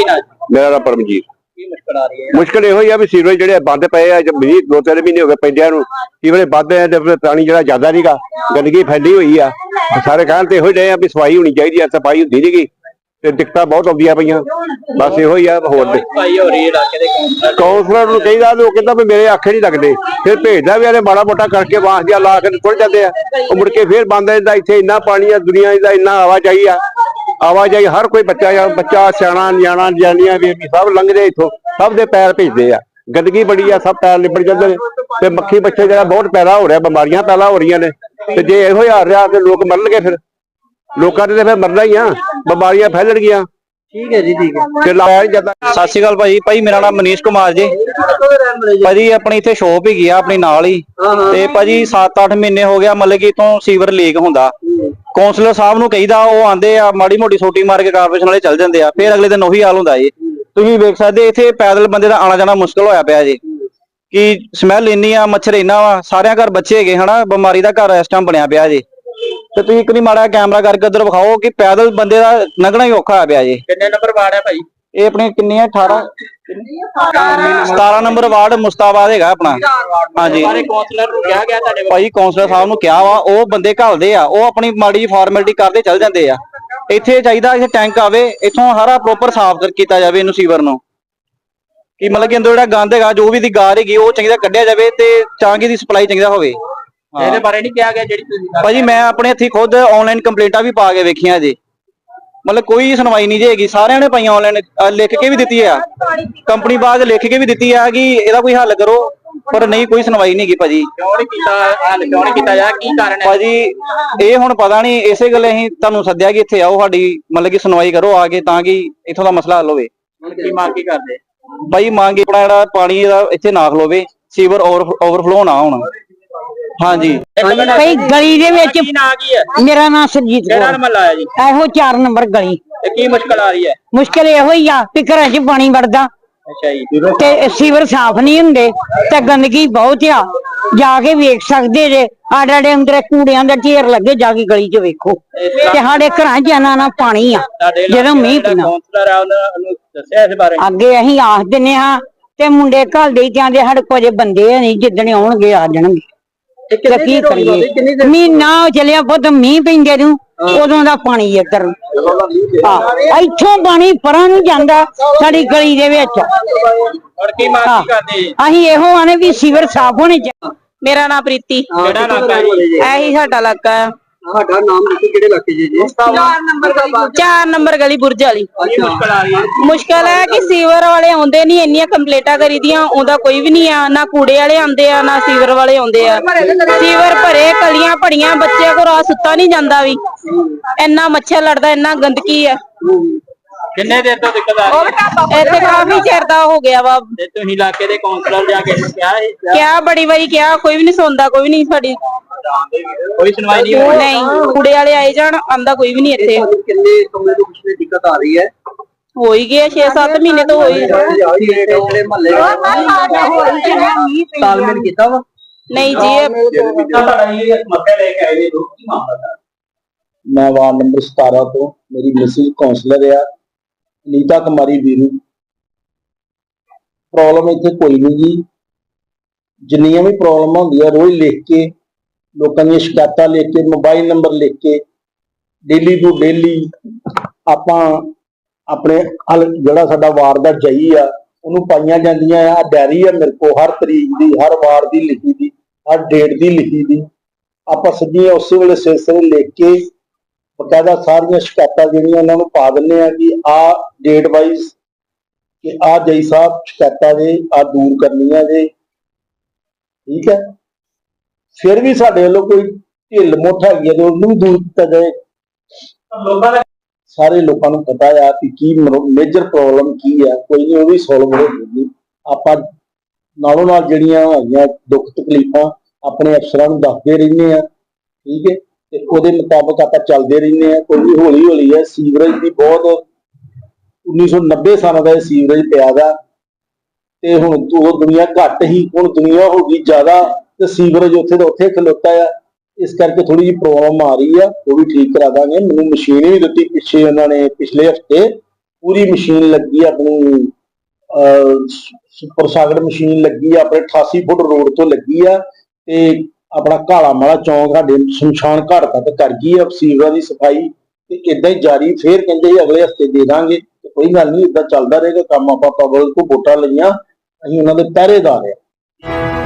ਹਾਂਜੀ ਕੀ ਨਾ ਮੇਰਾ ਨਾਮ ਪਰਮਜੀਤ। ਕੀ ਮੁਸ਼ਕਲ ਆ ਰਹੀ ਹੈ? ਮੁਸ਼ਕਲ ਇਹੋ ਹੀ ਆ ਵੀ ਸੀਵਰੇਜ ਜਿਹੜੇ ਬੰਦ ਪਏ ਆ ਜਦ ਮੀਂਹ ਦੋ ਤਿੰਨ ਮਹੀਨੇ ਹੋ ਗਏ ਪੈਂਦਿਆਂ ਨੂੰ। ਸੀਵਰੇਜ ਬੰਦ ਹੈ ਤੇ ਫਿਰ ਪਾਣੀ ਜਿਹੜਾ ਜ਼ਿਆਦਾ ਨਹੀਂਗਾ ਗੰਦਗੀ ਫੈਲੀ ਹੋਈ ਆ। ਸਾਰੇ ਕਹਿਣ ਤੇ ਇਹੋ ਹੀ ਰਹੇ ਆ ਵੀ ਸਫ਼ਾਈ ਹੋਣੀ ਚਾਹੀਦੀ ਆ ਸਫ਼ਾਈ ਹੁੰਦੀ ਨਹੀਂਗੀ ਤੇ ਦਿੱਕਤਾਂ ਬਹੁਤ ਆਉਂਦੀਆਂ ਪਈਆਂ। ਬਸ ਇਹੋ ਹੀ ਆ ਹੋਰ ਦੇ ਸਫ਼ਾਈ ਹੋ ਰਹੀ ਹੈ ਇਲਾਕੇ ਦੇ ਕਾਉਂਸਲਰ ਕਾਉਂਸਲਰ ਨੂੰ ਕਹੀਦਾ ਵੀ ਉਹ ਕਹਿੰਦਾ ਵੀ ਮੇਰੇ ਆਖੇ ਨਹੀਂ ਲੱਗਦੇ। ਫਿਰ ਭੇਜਦਾ ਵੀ ਇਹਨੇ ਮਾੜਾ ਮੋਟਾ ਕਰਕੇ ਬਾਂਸ ਜਿਹਾ ਲਾ ਕੇ ਟੁੱਟ ਜਾਂਦੇ ਆ। ਉਹ ਮੁੜ ਕੇ ਫਿਰ ਬੰਦ ਜਾਂਦਾ। ਇੱਥੇ ਇੰਨਾ ਪਾਣੀ ਆ ਦੁਨੀਆ ਦਾ ਇੰਨਾ ਆਵਾਜਾਈ ਆ। ਆਵਾਜਾਈ ਹਰ ਕੋਈ ਬੱਚਾ ਜਾਂ ਬੱਚਾ ਸਿਆਣਾ, ਨਿਆਣਾ ਜਾਨੀਆਂ ਵੀ ਸਭ ਲੰਘਦੇ ਇੱਥੋਂ, ਸਭ ਦੇ ਪੈਰ ਭੇਜਦੇ ਆ। ਗੰਦਗੀ ਬੜੀ ਆ, ਸਭ ਪੈਰ ਲਿਬੜ ਜਾਂਦੇ ਨੇ। ਤੇ ਮੱਖੀ ਬੱਚੇ ਜਿਹੜਾ ਬਹੁਤ ਪੈਦਾ ਹੋ ਰਿਹਾ, ਬਿਮਾਰੀਆਂ ਪੈਦਾ ਹੋ ਰਹੀਆਂ ਨੇ। ਤੇ ਜੇ ਇਹੋ ਹੀ ਹਾਲ ਰਿਹਾ ਤੇ ਲੋਕ ਮਰਨਗੇ ਫਿਰ। ਲੋਕਾਂ ਨੇ ਤੇ ਫਿਰ ਮਰਨਾ ਹੀ ਆ, ਬਿਮਾਰੀਆਂ ਫੈਲਣਗੀਆਂ। ਠੀਕ ਹੈ ਜੀ ਠੀਕ ਹੈ। ਤੇ ਲਾਇਆ ਜਾਂਦਾ ਸਤਿ ਸ਼੍ਰੀ ਅਕਾਲ ਭਾਜੀ। ਭਾਈ ਮੇਰਾ ਨਾਮ ਮਨੀਸ਼ ਕੁਮਾਰ ਜੀ। ਭਾਜੀ ਆਪਣੀ ਇੱਥੇ ਸ਼ੋਪ ਹੈਗੀ ਆ ਆਪਣੀ ਨਾਲ ਹੀ। ਤੇ ਭਾਜੀ 7-8 ਮਹੀਨੇ ਹੋ ਗਿਆ ਮਤਲਬ ਕਿ ਇਥੋਂ ਸੀਵਰ ਲੀਕ ਹੁੰਦਾ। ਕਾਉਂਸਲਰ ਸਾਹਿਬ ਨੂੰ ਕਹੀਦਾ ਉਹ ਆਂਦੇ ਆ ਮਾੜੀ ਮੋਟੀ ਸੋਟੀ ਮਾਰ ਕੇ ਕਾਰਪੋਰੇਸ਼ਨ ਵਾਲੇ ਚੱਲ ਜਾਂਦੇ ਆ। ਫਿਰ ਅਗਲੇ ਦਿਨ ਉਹੀ ਹਾਲ ਹੁੰਦਾ ਜੀ। ਤੁਸੀਂ ਵੇਖ ਸਕਦੇ ਇੱਥੇ ਪੈਦਲ ਬੰਦੇ ਦਾ ਆਣਾ ਜਾਣਾ ਮੁਸ਼ਕਲ ਹੋਇਆ ਪਿਆ ਜੀ। ਕਿ ਸਮੈਲ ਇੰਨੀ ਆ ਮੱਛਰ ਇੰਨਾ ਵਾ ਸਾਰਿਆਂ ਘਰ ਬੱਚੇ ਹੈਗੇ ਹਨਾ ਬਿਮਾਰੀ ਦਾ ਘਰ ਇਸ ਟਾਈਮ ਬਣਿਆ ਪਿਆ ਜੀ। ਤੇ ਤੁਸੀਂ ਇੱਕ ਵਾਰੀ ਮਾੜਾ ਕੈਮਰਾ ਕਰਕੇ ਉਧਰ ਵਿਖਾਓ ਕਿ ਪੈਦਲ ਬੰਦੇ ਦਾ ਲੰਘਣਾ ਹੀ ਔਖਾ ਹੋਇਆ ਪਿਆ ਜੀ। ਕਿੰਨੇ ਨੰਬਰ ਵਾਰਡ ਹੈ ਭਾਈ? ਇਹ ਆਪਣੇ ਕਿੰਨੇ ਆ 18 17 ਨੰਬਰ ਵਾਰਡ ਮੁਸਤਾਬਾਦ ਹੈਗਾ ਆਪਣਾ। ਹਾਂਜੀ। ਸਾਰੇ ਕਾਉਂਸਲਰ ਨੂੰ ਕਿਹਾ ਗਿਆ ਤੁਹਾਡੇ ਭਾਈ ਕਾਉਂਸਲਰ ਸਾਹਿਬ ਨੂੰ ਕਿਹਾ ਵਾ ਉਹ ਬੰਦੇ ਘੱਲਦੇ ਆ ਉਹ ਆਪਣੀ ਮਾੜੀ ਫਾਰਮੈਲਿਟੀ ਕਰਦੇ ਚੱਲ ਜਾਂਦੇ ਆ। ਇੱਥੇ ਚਾਹੀਦਾ ਇੱਥੇ ਟੈਂਕ ਆਵੇ ਇੱਥੋਂ ਸਾਰਾ ਪ੍ਰੋਪਰ ਸਾਫ਼ ਕਰ- ਕੀਤਾ ਜਾਵੇ ਇਹਨੂੰ ਸੀਵਰ ਨੂੰ। ਕਿ ਮਤਲਬ ਕਿ ਅੰਦਰ ਜਿਹੜਾ ਗੰਦ ਹੈਗਾ ਜੋ ਵੀ ਦੀ ਗਾਰ ਹੈਗੀ ਉਹ ਚੰਗੀ ਤਰ੍ਹਾਂ ਕੱਢਿਆ ਜਾਵੇ ਤੇ ਕਿ ਦੀ ਸਪਲਾਈ ਚੰਗੀ ਤਰ੍ਹਾਂ ਹੋਵੇ। ਹਾਂ। ਇਹਦੇ ਬਾਰੇ ਨਹੀਂ ਕਿਹਾ ਗਿਆ ਜਿਹੜੀ ਤੁਸੀਂ ਭਾਜੀ ਮੈਂ ਆਪਣੇ ਹੱਥੀਂ ਖੁਦ ਆਨਲਾਈਨ ਕੰਪਲੇਂਟਾਂ ਵੀ ਪਾ ਕੇ ਵੇਖੀਆਂ ਜੀ। ਮਤਲਬ ਕੋਈ ਸੁਣਵਾਈ ਨਹੀਂ ਜੀ ਹੈਗੀ। ਸਾਰਿਆਂ ਨੇ ਪਾਈਆਂ ਆਨਲਾਈਨ ਲਿਖ ਕੇ ਵੀ ਦਿੱਤੀ ਆ। ਕੰਪਨੀ ਬਾਅਦ ਲਿਖ ਕੇ ਵੀ ਦਿੱਤੀ ਆ ਕਿ ਇਹਦਾ ਕੋਈ ਹੱਲ ਕਰੋ ਪਰ ਨਹੀਂ ਕੋਈ ਸੁਣਵਾਈ ਨਹੀਂ ਹੈਗੀ ਭਾਜੀ। ਕਿਉਂ ਨਹੀਂ ਕੀਤਾ ਹੱਲ ਕਿਉਂ ਨਹੀਂ ਕੀਤਾ ਜਾ ਕੀ ਕਾਰਨ ਹੈ? ਭਾਜੀ ਇਹ ਹੁਣ ਪਤਾ ਨਹੀਂ ਇਸੇ ਗੱਲੇ ਅਸੀਂ ਤੁਹਾਨੂੰ ਸੱਦਿਆ ਕਿ ਇੱਥੇ ਆਓ ਸਾਡੀ ਮਤਲਬ ਕਿ ਸੁਣਵਾਈ ਕਰੋ ਆ ਕੇ ਤਾਂ ਕਿ ਇੱਥੋਂ ਦਾ ਮਸਲਾ ਹੱਲ ਹੋਵੇ। ਹੁਣ ਕੀ ਮੰਗ ਕੀ ਕਰਦੇ? ਭਾਈ ਮੰਗ ਆਪਣਾ ਜਿਹੜਾ ਪਾਣੀ ਦਾ ਇੱਥੇ ਨਾ ਖਲੋਵੇ ਸੀਵਰ ਓਵਰਫਲੋ ਨਾ ਹੋਣਾ। ਹਾਂਜੀ। ਕਈ ਗਲੀ ਦੇ ਵਿੱਚ ਕੀ ਨਾਂ ਕੀ ਹੈ? ਮੇਰਾ ਨਾਮ ਸਰਜੀਤ ਕਿਹੜਾ ਕੌਰ। ਮਹੱਲਾ ਹੈ ਜੀ? ਇਹੋ 4 ਨੰਬਰ ਗਲੀ। ਤੇ ਕੀ ਮੁਸ਼ਕਲ ਆ ਰਹੀ ਹੈ? ਮੁਸ਼ਕਲ ਇਹੋ ਹੀ ਆ ਕਿ ਘਰਾਂ 'ਚ ਪਾਣੀ ਵੜਦਾ। ਅੱਛਾ ਜੀ। ਤੇ ਸੀਵਰ ਸਾਫ਼ ਨਹੀਂ ਹੁੰਦੇ ਤੇ ਗੰਦਗੀ ਬਹੁਤ ਆ। ਜਾ ਕੇ ਵੇਖ ਸਕਦੇ ਜੇ ਆੜੇ ਆੜੇ ਅੰਦਰ ਕੂੜਿਆਂ ਦਾ ਢੇਰ ਲੱਗੇ ਜਾ ਕੇ ਗਲੀ 'ਚ ਵੇਖੋ। ਤੇ ਸਾਡੇ ਘਰਾਂ 'ਚ ਨਾ ਨਾ ਪਾਣੀ ਆ ਜਦੋਂ ਮੀਂਹ ਪੈਣਾ ਕਾਉਂਸਲਰ ਆ ਉਹਨਾਂ ਨੂੰ ਦੱਸਿਆ ਇਸ ਬਾਰੇ? ਅੱਗੇ ਅਸੀਂ ਆਖ ਦਿੰਨੇ ਹਾਂ ਤੇ ਮੁੰਡੇ ਘੱਲ ਦੇ ਜਾਂਦੇ ਸਾਡੇ ਕੋਲ ਜੇ ਬੰਦੇ ਨਹੀਂ ਜਿੱਦਣੇ ਆਉਣਗੇ ਆ ਜਾਣਗੇ। ਤੇ ਕੀ ਕਰੀਏ ਮਹੀਨਾ ਹੋ ਚੱਲਿਆ ਪੁੱਤ ਮੀਂਹ ਪੈਂਦੇ ਨੂੰ। ਉਦੋਂ ਦਾ ਪਾਣੀ ਇੱਧਰ। ਇੱਥੋਂ ਪਾਣੀ ਪਰਾਂ ਨੂੰ ਜਾਂਦਾ ਸਾਡੀ ਗਲੀ ਦੇ ਵਿੱਚ। ਕਰਦੇ? ਅਸੀਂ ਇਹੋ ਆਨੇ ਵੀ ਸੀਵਰ ਸਾਫ਼ ਹੋਣੇ ਚਾਹੀਦੇ ਮੇਰਾ ਨਾਮ ਪ੍ਰੀਤੀ। ਇਲਾਕਾ ਹੈ ਇਹੀ ਸਾਡਾ ਇਲਾਕਾ ਹੈ। ਤੁਹਾਡਾ ਨਾਮ ਦੱਸੋ ਕਿਹੜੇ ਇਲਾਕੇ ਜੀ? ਜੀ 4 ਨੰਬਰ ਗਲੀ ਬੁਰਜ। ਵਾਲੀ। ਕੀ ਮੁਸ਼ਕਲ ਆ ਰਹੀ ਹੈ। ਮੁਸ਼ਕਲ ਹੈ ਕਿ ਸੀਵਰ ਵਾਲੇ ਆਉਂਦੇ ਨਹੀਂ ਇੰਨੀਆਂ ਕੰਪਲੇਟਾਂ ਕਰੀਦੀਆਂ ਉਹਦਾ ਕੋਈ ਵੀ ਨਹੀਂ ਆ ਨਾ ਕੂੜੇ ਵਾਲੇ ਆਉਂਦੇ ਆ ਨਾ ਸੀਵਰ ਵਾਲੇ ਆਉਂਦੇ ਆ। ਸੀਵਰ ਭਰੇ ਕਲੀਆਂ ਭੜੀਆਂ ਬੱਚਿਆਂ ਕੋਲ ਰਾਤ ਸੁੱਤਾ ਨਹੀਂ ਜਾਂਦਾ ਵੀ। ਇੰਨਾ ਮੱਛਰ ਲੜਦਾ ਇੰਨਾ ਗੰਦਗੀ ਹੈ। ਕਿੰਨੇ ਦਿਨ ਤੋਂ ਦਿੱਕਤ ਆ ਰਹੀ ਹੈ? ਇੱਥੇ ਕਾਫੀ ਚਿਰ ਦਾ ਹੋ ਗਿਆ ਵਾ। ਤੇ ਤੁਸੀਂ ਇਲਾਕੇ ਦੇ ਕਾਉਂਸਲਰ ਜਾ ਕੇ ਕਿਹਾ ਹੈ ਕਿਆ ਬੜੀ ਵਾਰੀ ਕਿਹਾ ਕੋਈ ਵੀ ਨਹੀਂ ਸੁਣਦਾ ਕੋਈ ਵੀ ਨਹੀਂ ਸਾਡੀ ਕੋਈ ਸੁਣਵਾਈ ਨਹੀਂ ਹੋਈ। ਨਹੀਂ ਕੂੜੇ ਵਾਲੇ ਆਏ ਜਾਣ ਆਂਦਾ ਕੋਈ ਵੀ ਨਹੀਂ ਇੱਥੇ। ਕਿੰਨੇ ਸਮੇਂ ਤੋਂ ਪਿਛਲੇ ਦਿੱਕਤ ਆ ਰਹੀ ਹੈ? ਹੋ ਹੀ ਗਿਆ 6-7 ਮਹੀਨੇ ਤੋਂ ਹੋਈ। ਜਿਹੜੇ ਮਹੱਲੇ ਤਾਲਮੇਲ ਕੀਤਾ ਵਾ? ਨਹੀਂ ਜੀ ਇਹ ਤੁਹਾਡਾ ਇਹ ਮਸਲਾ ਲੈ ਕੇ ਆਏ ਨੇ ਲੋਕ ਕੀ ਮਾਮਲਾ ਮੈਂ ਵਾਰਡ ਨੰਬਰ 17 ਤੋਂ ਮੇਰੀ ਮਿਸਿਸ ਕਾਉਂਸਲਰ ਆ ਨੀਤਾ ਕੁਮਾਰੀ ਵੀਰੂ। ਪ੍ਰੋਬਲਮ ਇੱਥੇ ਕੋਈ ਨਹੀਂ ਜੀ। ਜਿੰਨੀਆਂ ਵੀ ਪ੍ਰੋਬਲਮਾਂ ਹੁੰਦੀਆਂ ਰੋਜ਼ ਲਿਖ ਕੇ ਲੋਕਾਂ ਦੀਆਂ ਸ਼ਿਕਾਇਤਾਂ ਲਿਖ ਕੇ, ਮੋਬਾਈਲ ਨੰਬਰ ਲਿਖ ਕੇ ਡੇਲੀ ਟੂ ਡੇਲੀ ਆਪਾਂ ਆਪਣੇ ਜਿਹੜਾ ਸਾਡਾ ਵਾਰ ਦਾ ਜਈ ਆ, ਉਹਨੂੰ ਪਾਈਆਂ ਜਾਂਦੀਆਂ ਆ ਡੈਰੀ ਆ ਮੇਰੇ ਕੋਲ, ਹਰ ਤਰੀਕ ਦੀ, ਹਰ ਵਾਰ ਦੀ ਲਿਖੀ ਦੀ, ਹਰ ਡੇਟ ਦੀ ਲਿਖੀ ਦੀ। ਆਪਾਂ ਸਿੱਧੀਆਂ ਉਸੇ ਵੇਲੇ ਸਿਲਸਿਲੇ ਲਿਖ ਕੇ ਬਕਾਇਦਾ ਸਾਰੀਆਂ ਸ਼ਿਕਾਇਤਾਂ ਜਿਹੜੀਆਂ ਉਹਨਾਂ ਨੂੰ ਪਾ ਦਿੰਨੇ ਆ ਕਿ ਆ ਡੇਟ ਵਾਈਜ਼ ਕਿ ਆ ਜਈ ਸਾਹਿਬ ਸ਼ਿਕਾਇਤਾਂ ਦੇ ਆ ਦੂਰ ਕਰਨੀਆਂ ਜੇ ਠੀਕ ਹੈ? ਫਿਰ ਵੀ ਸਾਡੇ ਵੱਲੋਂ ਕੋਈ ਢਿੱਲ ਮੁੱਠ ਹੈਗੀ ਹੈ ਤੇ ਉਹਨੂੰ ਵੀ ਦੂਰ ਕੀਤਾ ਜਾਏ। ਲੋਕਾਂ ਦਾ ਸਾਰੇ ਲੋਕਾਂ ਨੂੰ ਪਤਾ ਆ ਕਿ ਕੀ ਮੇਜਰ ਪ੍ਰੋਬਲਮ ਕੀ ਆ। ਕੋਈ ਨਹੀਂ ਉਹ ਵੀ ਸੋਲਵ ਹੋ ਜੂਗੀ ਆਪਾਂ ਨਾਲੋਂ ਨਾਲ ਜਿਹੜੀਆਂ ਹੈਗੀਆਂ ਦੁੱਖ ਤਕਲੀਫਾਂ ਆਪਣੇ ਅਫਸਰਾਂ ਨੂੰ ਦੱਸਦੇ ਰਹਿੰਦੇ ਆ, ਠੀਕ ਹੈ? ਤੇ ਉਹਦੇ ਮੁਤਾਬਕ ਆਪਾਂ ਚੱਲਦੇ ਰਹਿੰਦੇ ਆ। ਕੋਈ ਵੀ ਹੌਲੀ ਹੌਲੀ ਹੈ, ਸੀਵਰੇਜ ਦੀ ਬਹੁਤ 1990 ਸਾਲਾਂ ਦਾ ਇਹ ਸੀਵਰੇਜ ਪਿਆ ਦਾ ਤੇ ਹੁਣ ਉਹ ਦੁਨੀਆ ਘੱਟ ਹੀ, ਹੁਣ ਦੁਨੀਆ ਹੋ ਗਈ ਜ਼ਿਆਦਾ ਤੇ ਸੀਵਰੇਜ ਉੱਥੇ ਦਾ ਉੱਥੇ ਖਲੋਤਾ ਆ। ਇਸ ਕਰਕੇ ਥੋੜੀ ਜਿਹੀ ਪ੍ਰੋਬਲਮ ਆ ਰਹੀ ਆ। ਉਹ ਵੀ ਠੀਕ ਕਰਾ ਦਾਂਗੇ। ਮੈਨੂੰ ਮਸ਼ੀਨ ਵੀ ਦਿੱਤੀ ਪਿੱਛੇ ਉਹਨਾਂ ਨੇ, ਪਿਛਲੇ ਹਫ਼ਤੇ। ਪੂਰੀ ਮਸ਼ੀਨ ਲੱਗੀ ਆ ਆਪਣੀ ਸੁਪਰ ਸਾਗਰ ਮਸ਼ੀਨ ਲੱਗੀ ਆ। ਆਪਣੇ 88 ਫੁੱਟ ਰੋਡ ਤੋਂ ਲੱਗੀ ਆ। ਤੇ ਆਪਣਾ ਕਾਲਾ ਮਾਲਾ ਚੌਂਕ ਸਾਡੇ ਸ਼ਮਸ਼ਾਨ ਘਾਟ ਤੱਕ ਕਰ ਗਈ ਆ। ਸੀਵਰਾਂ ਦੀ ਸਫ਼ਾਈ ਤੇ ਇਦਾਂ ਹੀ ਜਾਰੀ। ਫੇਰ ਕਹਿੰਦੇ ਜੀ ਅਗਲੇ ਹਫ਼ਤੇ ਦੇ ਦਾਂਗੇ। ਤੇ ਕੋਈ ਗੱਲ ਨਹੀਂ ਇਦਾਂ ਚੱਲਦਾ ਰਹੇਗਾ। ਕੰਮ ਆਪਾਂ ਪਬਲਿਕ ਤੋਂ ਵੋਟਾਂ ਲਈਆਂ। ਅਸੀਂ ਉਹਨਾਂ ਦੇ ਪਹਿਰੇਦਾਰ ਆ।